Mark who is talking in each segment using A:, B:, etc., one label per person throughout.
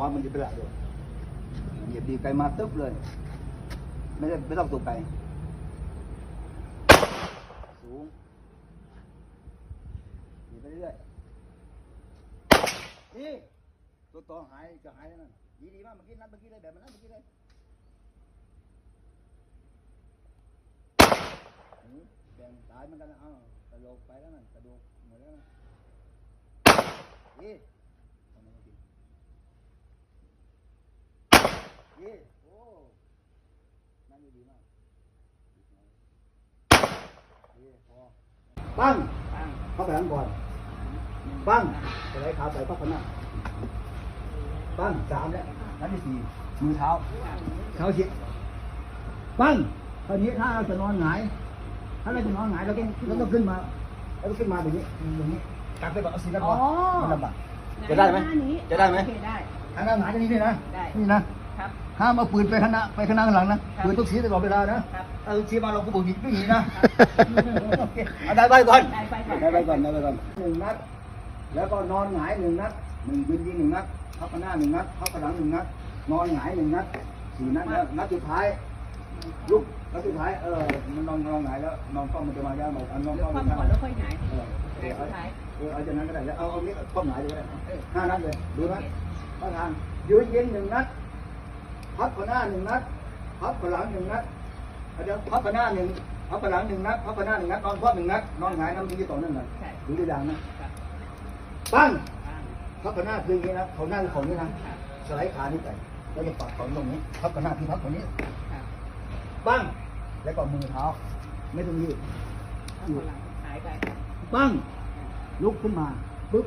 A: หัวมันจะเป็นอะไรด้วยเหยียบดีไกลมาตึ๊บเลย ไม่ได้ไม่ต้องตัวไกลสูงเหยียบไปเรื่อยนี่ตัวต่อหายจะหายแล้วนั่นดีดีมากเมื่อกี้นัดเมื่อกี้เลยแบบนั้นเมื่อกี้เลยแบ่งตายเหมือนกันนะอ้าวกระโหลกไปแล้วนั่นกระดูกหมดแล้วนะนี่ำไมไม่กิน นี่โอ้นั่นดีมากนี่พอปั้งเข้าไปหลังก่อนปั้งสไลด์ขาใส่พักขางหน้าปั้งสามแล้วนัดที่สี่มือเท้าเท้าชิดปั้งคราวนี้ถ้าเราจะนอนหงายถ้าเราจะนอนหงายเราต้องเราต้องขึ้นมาเราต้องขึ้นมาแบบนี้แบบนี้กักไปแบบเอาสีกันก่อน
B: อ๋อ
A: มันลำบากจะได้ไหม
B: น้านี้
A: จะได้ไหม
B: โอเคได้
A: ทางด้านหงายจะนี่ด้วยนะ
B: ได้
A: นี่นะ
B: ครับ
A: ห้ามเอาปืนไปข้างหน้าไปข้างหน้าข้างหลังนะ
B: ครับ
A: ปืนต้องชี้ตลอดเวลานะครับเอาชี้มาเราก็บุกยิงไม่หนีนะโอเคเอาได้ไปก่อน
B: ได้ไปก่อน
A: ได้ไปก่อนได้ไปก่อนหนึ่งนัดแล้วก็นอนหงายหนึ่งนัดหนึ่งปืนยิงหนึ่งนัดเข้าข้างหน้าหนึ่งนัดเข้าข้างหลังหนึ่งนัดนอนหงายหนึ่งนัดสี่นัดแล้วนัดสุดท้ายลุกนัดสุดท้ายเออมันนอนนอนหงายแล้วนอนเฝ้ามันจะมาย่าบอกเอานอน
B: เดี๋ยว
A: เฝ้า
B: ค
A: มั
B: วาม
A: น
B: ก่อนแล้วค่อยหงาย
A: เออเออเอาเออเอาจากนั้นก็ได้แล้วเอาเอานี้คว่ำหงายเลยก็ได้ห้านัดเลยดูนะประธานยืนยิงหนึ่งนัด พับขหน้าหนึ่งนัดพับขหลังหนึ่งนัดเดี๋ยวพับขหน้าหนึ่งพับขหลังหนึ่งนัดพับขหน้าหนึ่งนัดนอนคว่ำหนึ่งนัดนอนหงายน้ำทิ้งที่ต่อเนื่องกัน
B: ใช่
A: ดูตังนะปั้งพับขหน้าคืออย่างนี้นะเขาหน้าคือของนี้นะสไลด์ขานี่ไปแล้วจะปัดของตรงนี้พับขหน้าที่พับตรงนี้ปั้งแล้วก็มือเท้าไม่ต้องยืด
B: หายไป
A: ปั้งลุกขึ้นมาปึ๊บ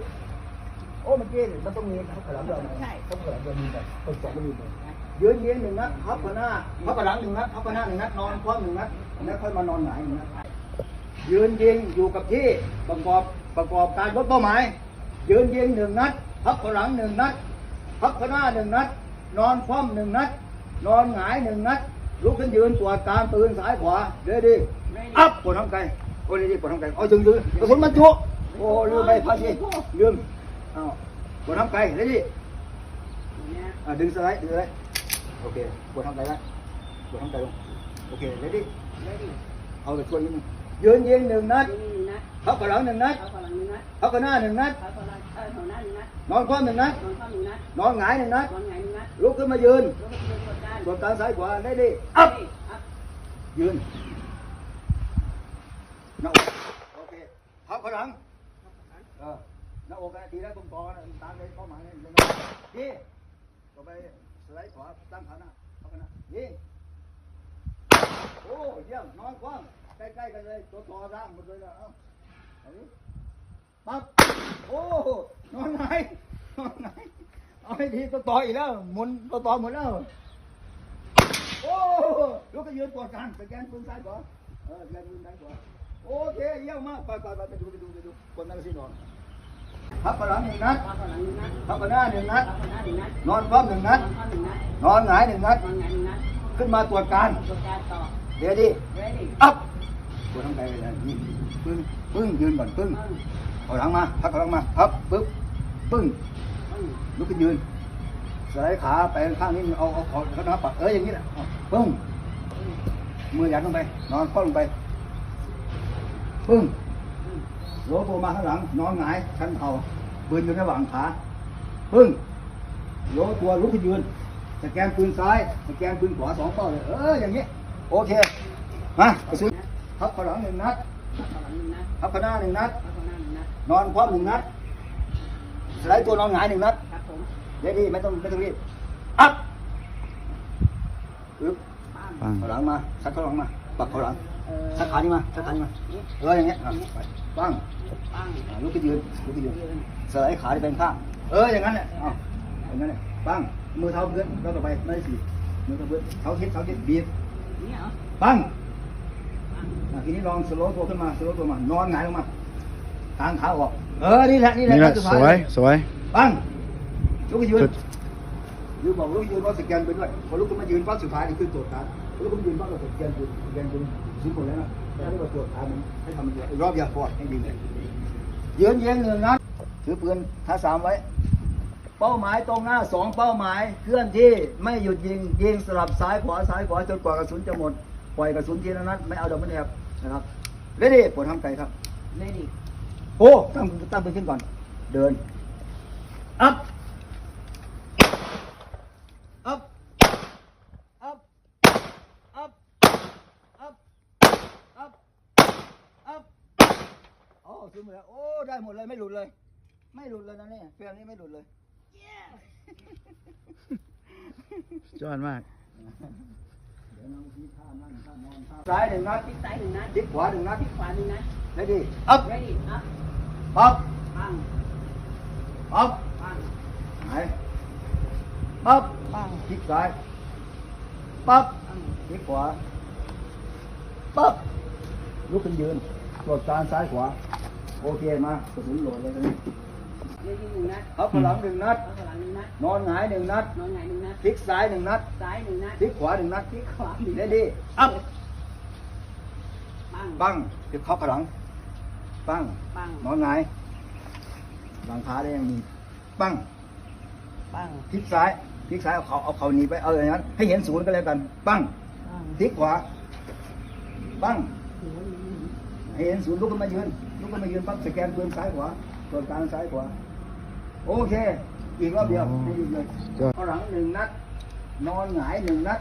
A: โอ้เมื่อกี้มันต้องมีพับข้างหลังเด้วยนะ
B: ใช่
A: พับข้างหลังเด้วมีแบบต้นสองก็มีแบบ ยืนเยียงหนึ่งนัดพับขางหน้าพับข้างหลังหนึ่งนัดพับขางหน้าหนึ่งนัดนอนคว่ำหนึ่งนัดแล้วค่อยมานอนหงายหนึ่งนัดยืนยิงอยู่กับที่ประกอบประกอบการลดเป้าหมาย ยืนยิงหนึ่งนัดพับข้างหลังหนึ่งนัดพับขางหน้าหนึ่งนัดนอนคว่ำหนึ่งนัดนอนหงายหนึ่งนัดลุกขึ้นยืนตรวจการปืนซ้ายขวาเด้ดีอัพปวดท้องไกลโอ้ยดีปวดท้องไกลเอาจึงยืนกระสุนบรรจุโอ้ลืมไปพักทีลืมอ้าวปวดท้องไกลเด้ดี
B: อย่างเงี้ย
A: อ่าดึงสไลด์ดึงสไลด์ โอเคปวดท้องไกลแล้วปวดท้องไกลลงโอเคเด้ดี
B: ได้ดิ
A: เอาไปช่วยนิดนึงยืนยิงหนึ่งนัด
B: ยืนหนึ่งนัด
A: พับข้างหลังหนึ่งนัด
B: เอาคนหลังหนึ่งนัด
A: พับข้างหน้าหนึ่งนัด
B: เอาคนหลังเออหัวหน้าหนึ่งนัด
A: นอนคว่ำหนึ่งนัด
B: นอนเข้าหนึ่งนัด
A: นอนหงายหนึ่งนัด
B: นอนหงายหนึ่งนัด
A: ลุกขึ้นมายืน
B: แล้วก็ยืนกดการ
A: ตรวจการซ้ายขวาได้ดีอัพ
B: นี่อัพ
A: ยืนหน้าอกโอเคพับข้างหลังเออหน้าอกนะทีแรกตรงคอนะตามเลยเป้าหมายเลยดีต่อไป สไลขวาตั้งขาหน้าพับข้างหน้าดีโอ้เยี่ยมนอนคว่ำใกล้ๆกันเลยตัวต่อร่างหมดเลยนะเอ้าเอาดิปั๊บโอ้นอนไหนนอนไหนเอาให้ดีตัวต่ออีกแล้วหมุนตัวต่อหมดแล้วโอ้ลูกก็ยืนกดกันสแกนปืนซ้ายก่อนเออสแกนปืนซ้ายก่อนโอเคเยี่ยมมากไปไปไปไปดูไปดูไปดูคนนั่งสินอนพับกระหลังหนึ่งนัด
B: เอาคนหลังหนึ่งนัด
A: พับกระหน้าหนึ่งนัด
B: เอาคนหน้าหนึ่งนัด
A: นอนพร้อมหนึ่งนัด
B: นอนเข้าหนึ่งนัด
A: นอนหงายหนึ่งนัด
B: นอนหงายหนึ่งนัด
A: ขึ้นมาตรวจการ
B: กดการต่อ
A: เดี๋ยวดิ
B: ready
A: อัพตัวทั้งใจเลยนี่ปึ้งปึ้งยืนก่อนปึ้ง
B: ปึ้ง
A: เอาหลังมาพักเอาหลังมาพับปึ๊บปึ้ง
B: ปึ้ง
A: ลุกขึ้นยืนสไลด์ขาไปข้างนี้เอาเอาเอาเขาหน้าปักเอออย่างนี้แหละเอาปึ้งมือยัดลงไป นอนคว่ำลงไปปึ้งโหลโผล่มาข้างหลัง นอนหงายชันเข่าปืนอยู่ระหว่างขา ปึ้งโหลตัวลุกขึ้นยืนสแกนปืนซ้ายสแกนปืนขวาสองเป้าเลยเอออย่างนี้โอเคมากระสุนทับข้างหลังหนึ่งนัด
B: เอาคนหลังหนึ่งนัด
A: ทับข้างหน้าหนึ่งนัด
B: เอาคนหน้าหนึ่งนัด
A: นอนคว่ำหนึ่งนัดสไลด์ตัวนอนหงายหนึ่งนัด
B: ครับผม
A: เดี๋ยวดีไม่ต้องไม่ต้องรีบอัพปึ๊บ
B: ปั้ง
A: ข้างหลังมาชักข้างหลังมาปักข้างหลัง
B: เออ
A: ชักขานี่มาชักขานี่มาเอออย่างเงี้ยอะไปปั้ง
B: ปั้ง
A: อะลุกขึ้นยืนลุกขึ้นยืน
B: ยืน
A: สไลด์ขาที่เป็นข้าง เอออย่างนั้นแหละเอาอย่างนั้นแหละปั้งมือเท้าเพื่อนแล้วต่อไปไม่ได้สีมือเท้าเพื่อนเท้าคิดเท้าคิดบีบ
B: เนี่ยเหรอ
A: ปั้ง
B: ปั้ง
A: อะทีนี้ลองสโลว์ตัวขึ้นมาสโลว์ตัวมานอนหงายลงมาทางขาออก เออนี่แหละนี่แหละ
C: นี่แหละ
A: ขั้น
C: ส
A: ดท้า
C: วย
A: เล
C: สวย
A: ปั้งลุกขึ้นยืน
C: สุด
A: ยืนบอกลุกขึ้นยืนว่าสแกนไปด้วยพอลุกขึ้นมายืนปั๊บสุดท้ายนี่คือตรวจการพอลุกขึ้นมายืนปั๊บเราสแกนปืนสแกนปืนชิ้นหมดแล้วนะแล้วให้เราตรวจการมันให้ทำมันเดียวอีกรอบเดียวพอให้ดีเลยยืนเยียงหนึ่งนัด ถือปืนท่าสามไว้ เป้าหมายตรงหน้าสองเป้าหมายเคลื่อนที่ไม่หยุดยิงยิงสลับซ้ายขวาซ้ายขวาจนกว่ากระสุนจะหมดปล่อยกระสุนทีละนัดไม่เอาดับเบิลแอบนะครับเรดี้ปวดทำไกลครับ
B: เลดี้
A: โอ้ตั้งตั้งปืนขึ้นก่อน เดินอัพอัพ อัพ อัพ อัพ อัพ อัพโอ้ซื้อหมดแล้ว โอ้ ได้หมดเลย ไม่หลุดเลย ไม่หลุดเลยนะเนี่ยเฟ รมนี้ไม่หลุดเลย
C: ยอดมาก
A: เดี๋ยวน้องที่ท่านั่งท่านอนท่าซ้ายหนึ่งนัด
B: พลิกซ้ายหนึ่งนัด
A: พลิกขวาหนึ่งนัด
B: พลิกขวาหนึ่งนัด
A: เรดี้อัพ
B: เรดี้อัพ
A: อัพ
B: ปัง
A: อัพ
B: ปัง
A: ไหนปั๊บพลิกซ้ายปั๊บ
B: ปัง
A: พลิกขวาปั๊บลุกขึ้นยืนโหลดการซ้ายขวา โอเค มากระสุนโหลดเลยตอนนี้
B: เลดี้หนึ่งนัด
A: เอาพลังหนึ่งนัด
B: เอาข้างหลังหนึ่งนัด
A: นอนหงายหนึ่งนัด
B: นอนหงายหนึ่งนัด
A: พลิกซ้ายหนึ่งนัด
B: ซ้ายหนึ่งนัด
A: พลิกขวาหนึ่งนัด
B: พลิกขวาหนึ่ง
A: เร
B: นัด
A: ดี้อัพ
B: ปัง
A: ปังพลิกเข้าข้างหลังปัง
B: ปัง
A: นอนหงายหลังขาได้ยังมีปัง
B: ปัง
A: พลิกซ้ายพลิกซ้ายเอาเขาเอาเขาหนีไปเอาอย่างนั้น ให้เห็นศูนย์ก็แล้วกัน ปัง
B: ปัง
A: พลิกขวาปัง
B: หัวหนึ่ง
A: ให้เห็นศูนย์ลุกขึ้นมายืนลุกขึ้นมายืนปั๊บสแกนปืนซ้ายขวาส่วนกลางซ้ายขวา โอเค อีกรอบเดียวให้หยุดเลย
C: ยอด
A: ข้างหลังหนึ่งนัด นอนหงายหนึ่งนัด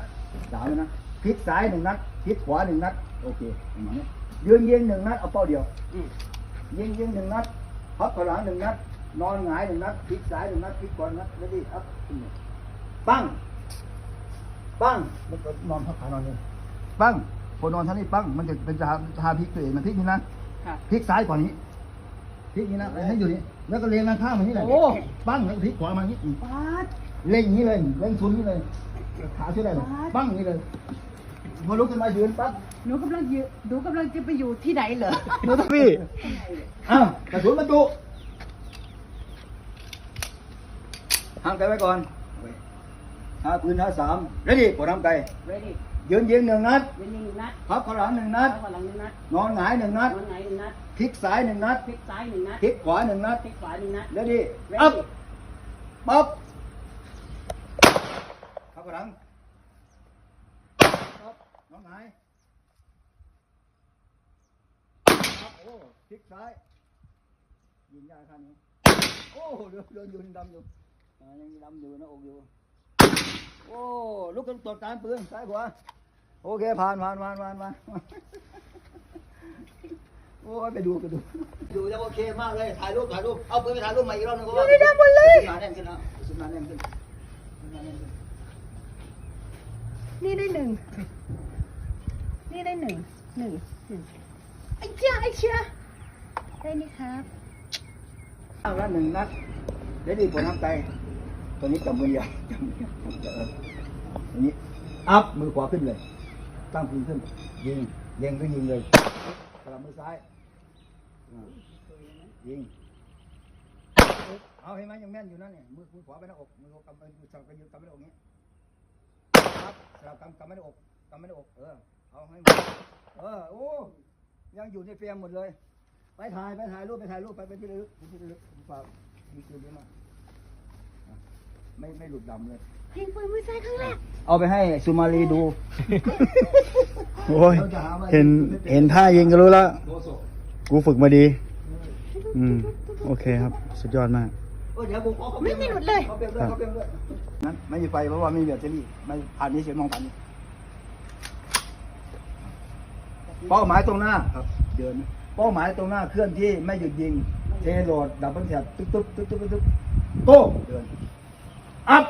A: สามนะพลิกซ้ายหนึ่งนัดพลิกขวาหนึ่งนัด โอเคประมาณนี้ยืนยิงหนึ่งนัดเอาเป้าเดียว
B: อืม
A: ยิงยิงหนึ่งนัดพับข้างหลังหนึ่งนัด นอนหงายหนึ่งนัดพลิกซ้ายหนึ่งนัดพลิกขวาหนึ่งนัดแล้วดิอัพขึ้นมาปั้งปั้งมันก็นอนพับขานอนนี่ปั้งพอนอนท่านี้ปั้งมันจะเป็นทาทาพลิกตัวเองมันพลิกนี่นะ
B: ค่ะ
A: พลิกซ้ายก่อนนี้พลิกนี้นะให้อยู่นี่ แล้วก็เล็งด้านข้างมันนี่แหละ
B: โอ้
A: ปั้งแล้วก็พลิกขวามาอย่างนี้
B: ปาด
A: เล็งอย่างนี้เลยเล็งซุนย์นี่เลยขาช่วยได้เลย
B: ว้าย
A: ปั้งอย่างนี้เลยพอลุกขึ้นมายืนปั๊บ
B: หนูกำลังอยู่หนูกำลังจะไปอยู่ที่ไหนเหรอ
C: โนตพี่
A: อ้าวกระสุนบรรจุห่างไกลไว้ก่อนหาปืนหาสามเรดี้ปวดทำไกล
B: เรดี้
A: ยืนยิงหนึ่งนัด
B: ยิงหนึ่งนัด
A: พับข้างหลังหนึ่งนัด
B: เอาข้างหลังหนึ่งนัด
A: นอนหงายหนึ่งนัด
B: นอนหงายหนึ่งนัด
A: พลิกซ้ายหนึ่งนัด
B: พลิกซ้ายหนึ่งนัด
A: พลิกขวาหนึ่งนัด
B: พลิกขวาหนึ่งนัด
A: เรดี้
B: Ready
A: อัพปั๊บพับข้างหลังปั๊บนอนหงายปั๊บโอ้พลิกซ้ายยิงยากข้างนี้โอ้เดินเดินอยู่ยังดำอยู่อ่ายังดำอยู่หนะอกอยู่ โอ้ลุกขึ้นตรวจการปืนซ้ายขวาโอเคผ่านผ่านผ่านผ่านผ่านโอ้ยไปดูไปดูดูจะโอเคมากเลยถ่ายรูปถ่ายรูปเอาปืนไปถ่ายรูปใหม่อีกรอบหนึงก็ว่าดูได้หมดเลยสุดหนาแน่นขึ้นนะสุดหนาแน่นขึ้นสุดหนาแน่นขึ้น
D: นี่ได้หนึ่งนี่ได้หนึ่งหนึ่งหนึ่งไอ้เจ้าไอ้เชียได้นี่ครับ
A: เอาละหนึ่งนัดเดี๋ยวดีผลทำใจ ตัวนี้จับมือเดียวจับมือเดียวเออตัวนี้อัพมือขวาขึ้นเลย ตั้งปืนขึ้น ยิงเล็งก็ยิงเลยสลับมือซ้ายยิงเอาเห็นไหมยังแม่นอยู่นั่นเนี่ยมือมือขวาไปหน้าอกมือกำมือสลับกันยืนกำไปหน้อกนี้ครับสลับกำกำไปหน้อกกำไปหน้อกเออเอาให้เออโอ้ยังอยู่ในเฟรมหมดเลย ไปถ่ายไปถ่ายรูปไปถ่ายรูปไปเป็นที่ระลึกที่ระลึกฝากมีคืนนี้มา ไม่ไม่หลุดดำเลย
D: ยิงปืนมือซ้ายครั้งแรก
A: เอาไปให้สุมาลีดู
C: โอ้ย เห็นเห็นท่ายิงก็รู้แล้ว
A: โดโซ
C: กูฝึกมาดี อืม โอเคครับ สุดยอดมาก
A: เออเดี๋ยวผมขอเขา
D: ไม่มีหลุดเลย
A: เขาเปลี่ยนด้วยเขาเปลี่ยนด้วยนั้นไม่มีไฟเพราะว่าไม่มีแบตเตอรี่ไม่ผ่านนี้เสียมองผ่านนี้เป้าหมายตรงหน้าครับ เดินเป้าหมายตรงหน้าเคลื่อนที่ไม่หยุดยิง เทโหลดดับเบิลแท็บตุ๊บตุ๊บตุ๊บตุ๊บตุ๊บโก้เดิน อัพ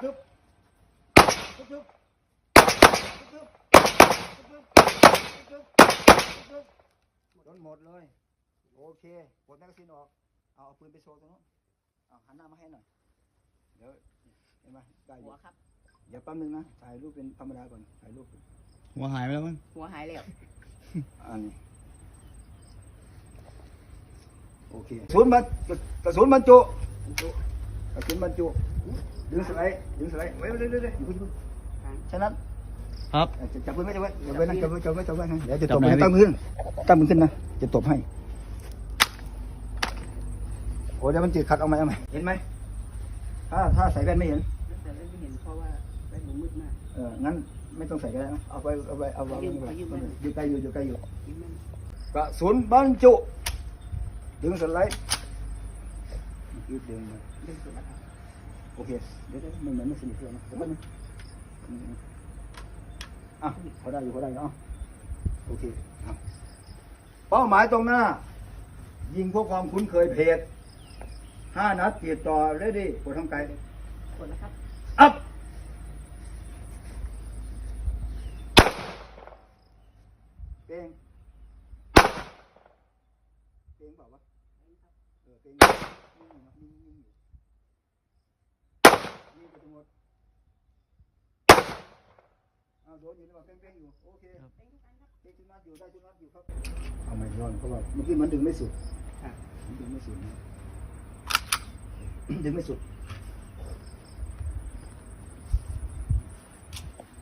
A: ตึ๊บตึ๊บตึ๊บตึ๊บตึ๊บตึ๊บตึ๊บโดนหมดเลย โอเคปลดแมกกาซีนออก เอาเอาปืนไปโชว์ตรงนู้นเอาหันหน้ามาให้หน่อย เดี๋ยวเห็นไหมได้อ
B: หั
A: ยู่
B: วครับ
A: เดี๋ยวแป๊บนึงนะ ถ่ายรูปเป็นธรรมดาก่อน ถ่ายรูป
C: หัวหายไปแล้วมั้ง
B: หัวหายแล้ว
A: อันนี้ โอเคกระสุนบรรกระสุนบรรจุ กระสุนบรรจุดึงสไลด์ดึงสไลด์ไว้ไว้ไว้ไว้อย่าเพิ่งอย่าเพิ่งฉะนั้น
C: ครับ
A: เอ่อจะจับปืนไว้จับไว้จับไว้นะจับไว้จับไว้จับไว้นะเดี๋ยวจะ
C: จั
A: ต
C: บบไหน
A: มือ
C: พี่
A: ตั้งมือขึ้นตั้งมือขึ้นนะจะตบให้อ้เดี๋ยวมันจืดขัดเอาไหมเอาไหมเห็นไหมถ้าถ้าใส่แว่นไม่เห็น
B: แต่เราไม่เห็นเพราะว่าไปหนูมืดมาก
A: เอองั้นไม่ต้องใส่ก็ได้นะเอาไปเอาไปเอาไป
B: ยืมขอยืมไว้หน่อย
A: อยู่ไกลอยู่อยู่ไกลอยู่
B: ยิ้มมัน
A: กระสุนบรรจุดึงสไลด์ ยืดดึงมา
B: เดินสวนแล้วครับ
A: โอเคเดี๋ยวเดี๋ยวมันเหมือนไม่สนิทเลยนะเดี๋ยวแป๊บนึงอืมอะพอได้อยู่พอได้อยู่เอะโอเคเอาเป้าหมายตรงหน้า ยิงพวกความคุ้นเคยเพจห้านัดติดต่อเรดี้ปวดทำไกล
B: กดแล้วครับ
A: อัพเก่งเก่งเปล่าวะเออเก่งนิ่งอยู่นะนิ่งนิ่งอยู่ นิ่งไปทั้งหมดอ้าวโดนอยู่นี่ว่าเก่งๆอยู่ โอเคเก่งทุกนัดอยู่ได้ทุกนัดอยู่ครับเอาไม่ร้อนเพราะว่าเมื่อกี้มันดึงไม่สุด
B: ค่ะ
A: มันดึงไม่สุดนะดึงไม่สุด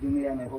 A: ดึงแรงหน่อยเพราะว่า